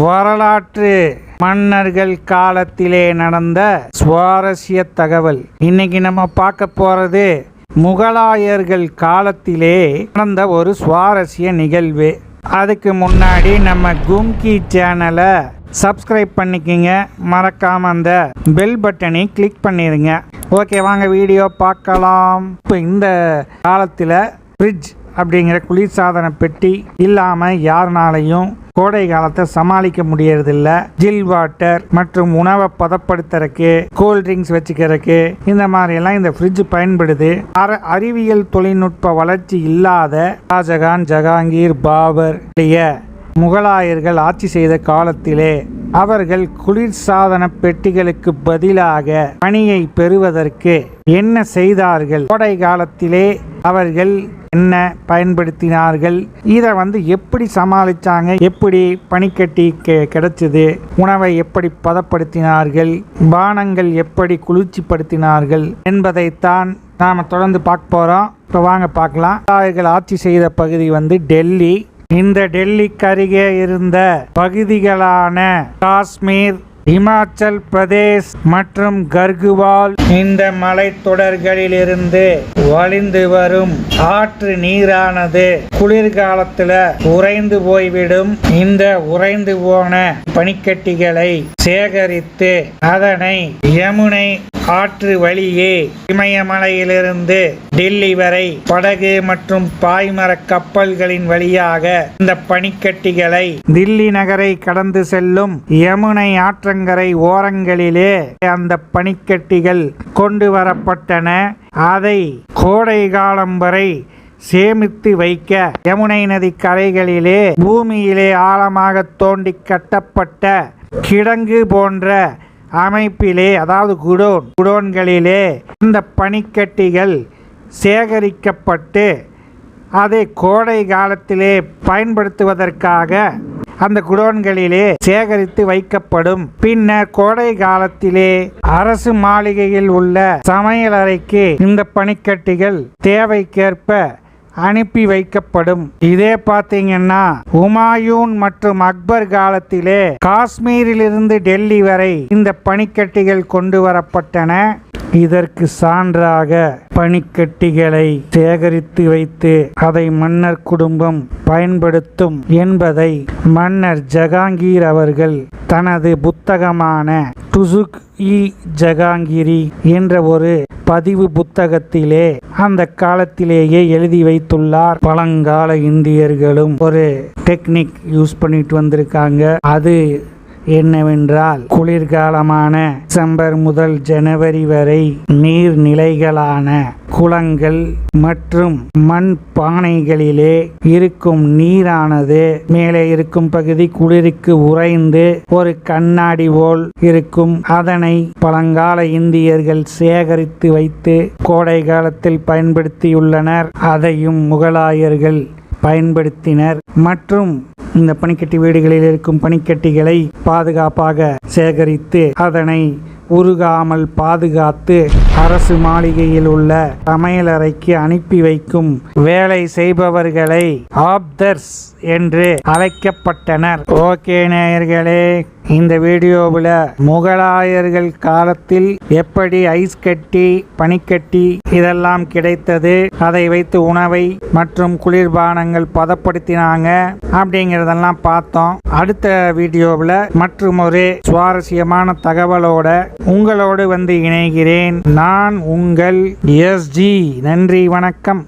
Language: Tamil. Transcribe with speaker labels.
Speaker 1: வரலாற்று மன்னர்கள் காலத்திலே நடந்த சுவாரஸ்ய தகவல். இன்னைக்கு நம்ம பார்க்க போறது முகலாயர்கள் காலத்திலே நடந்த ஒரு சுவாரஸ்ய நிகழ்வு. அதுக்கு முன்னாடி நம்ம கும்கி சேனலை சப்ஸ்கிரைப் பண்ணிக்கிங்க. மறக்காம அந்த பெல் பட்டனை கிளிக் பண்ணிடுங்க ஓகே வாங்க வீடியோ பார்க்கலாம். இப்போ இந்த காலத்தில் ஃப்ரிட்ஜ் அப்படிங்கிற குளிர்சாதன பெட்டி இல்லாமல் யாருனாலையும் கோடை காலத்தை சமாளிக்க முடியறதில்ல. ஜில் வாட்டர் மற்றும் உணவை பதப்படுத்துறதுக்கு கூல் ட்ரிங்க்ஸ் வச்சுக்கிறதுக்கு இந்த மாதிரி எல்லாம் இந்த ஃப்ரிட்ஜ் பயன்படுது. அற அறிவியல் தொழில்நுட்ப வளர்ச்சி இல்லாத ஷாஜகான் ஜஹாங்கீர் பாபர் முகலாயர்கள் ஆட்சி செய்த காலத்திலே அவர்கள் குளிர்சாதன பெட்டிகளுக்கு பதிலாக பணியை பெறுவதற்கு என்ன செய்தார்கள்? கோடை காலத்திலே அவர்கள் என்ன பயன்படுத்தினார்கள்? இதை வந்து எப்படி சமாளித்தாங்க எப்படி பனிக்கட்டி கெ- கிடைச்சது? உணவை எப்படி பதப்படுத்தினார்கள்? பானங்கள் எப்படி குளிர்ச்சிப்படுத்தினார்கள்? என்பதைத்தான் நாம் தொடர்ந்து பார்க்க போகிறோம் இப்போ வாங்க பார்க்கலாம். முகலாயர்கள் ஆட்சி செய்த பகுதி வந்து டெல்லி. இந்த டெல்லிக்கு அருகே இருந்த பகுதிகளான காஷ்மீர் இமாச்சல் பிரதேஷ் மற்றும் கர்குவால் இந்த மலைத்தொடர்களிலிருந்து வழிந்து வரும் ஆற்று நீரானது குளிர்காலத்தில் உறைந்து போய்விடும். இந்த உறைந்து போன பனிக்கட்டிகளை சேகரித்து அதனை யமுனை ஆற்று வழியே இமயமலையிலிருந்து டெல்லி வரை படகு மற்றும் பாய்மர கப்பல்களின் வழியாக இந்த பனிக்கட்டிகளை தில்லி நகரை கடந்து செல்லும் யமுனை ஆற்றங்கரை ஓரங்களிலே அந்த பனிக்கட்டிகள் கொண்டு வரப்பட்டன. அதை கோடை காலம் வரை சேமித்து வைக்க யமுனை நதி கரைகளிலே பூமியிலே ஆழமாக தோண்டி கட்டப்பட்ட கிடங்கு போன்ற அமைப்பிலே அதாவது குடோன் குடோன்களிலே இந்த பனிக்கட்டிகள் சேகரிக்கப்பட்டு அதை கோடை காலத்திலே பயன்படுத்துவதற்காக அந்த குடோன்களிலே சேகரித்து வைக்கப்படும். பின்னர் கோடை காலத்திலே அரசு மாளிகையில் உள்ள சமையலறைக்கு இந்த பனிக்கட்டிகள் தேவைக்கேற்ப அனுப்பி வைக்கப்படும். இதே பார்த்தீங்கன்னா ஹுமாயூன் மற்றும் அக்பர் காலத்திலே காஷ்மீரிலிருந்து டெல்லி வரை இந்த பனிக்கட்டிகள் கொண்டு வரப்பட்டன. இதற்கு சான்றாக பனிக்கட்டிகளை சேகரித்து வைத்து அதை மன்னர் குடும்பம் பயன்படுத்தும் என்பதை மன்னர் ஜகாங்கீர் அவர்கள் தனது புத்தகமான டுசுக் இ ஜகாங்கிரி என்ற ஒரு பதிவு புத்தகத்திலே அந்த காலத்திலேயே எழுதி வைத்துள்ளார். பழங்கால இந்தியர்களும் ஒரு டெக்னிக் யூஸ் பண்ணிட்டு வந்திருக்காங்க. அது என்னவென்றால் குளிர்காலமான டிசம்பர் முதல் ஜனவரி வரை நீர்நிலைகளான குளங்கள் மற்றும் மண் பானைகளிலே இருக்கும் நீரானது மேலே இருக்கும் பகுதி குளிருக்கு உறைந்து ஒரு கண்ணாடி போல் இருக்கும். அதனை பழங்கால இந்தியர்கள் சேகரித்து வைத்து கோடை காலத்தில் பயன்படுத்தியுள்ளனர். அதையும் முகலாயர்கள் பயன்படுத்தினர். மற்றும் இந்த பனிக்கட்டி வீடுகளில் இருக்கும் பனிக்கட்டிகளை பாதுகாப்பாக சேகரித்து அதனை உருகாமல் பாதுகாத்து அரசு மாளிகையில் உள்ள சமையலறைக்கு அனுப்பி வைக்கும் வேலை செய்பவர்களை ஆப்தர்ஸ் என்று அழைக்கப்பட்டனர். ஓகே நேயர்களே இந்த வீடியோவில் முகலாயர்கள் காலத்தில் எப்படி ஐஸ் கட்டி பனிக்கட்டி இதெல்லாம் கிடைத்தது அதை வைத்து உணவை மற்றும் குளிர்பானங்கள் பதப்படுத்தினாங்க அப்படிங்கிறதெல்லாம் பார்த்தோம். அடுத்த வீடியோவில் மற்றும் ஒரு சுவாரஸ்யமான தகவலோட உங்களோடு வந்து இணைகிறேன். நான் உங்கள் எஸ்ஜி நன்றி வணக்கம்.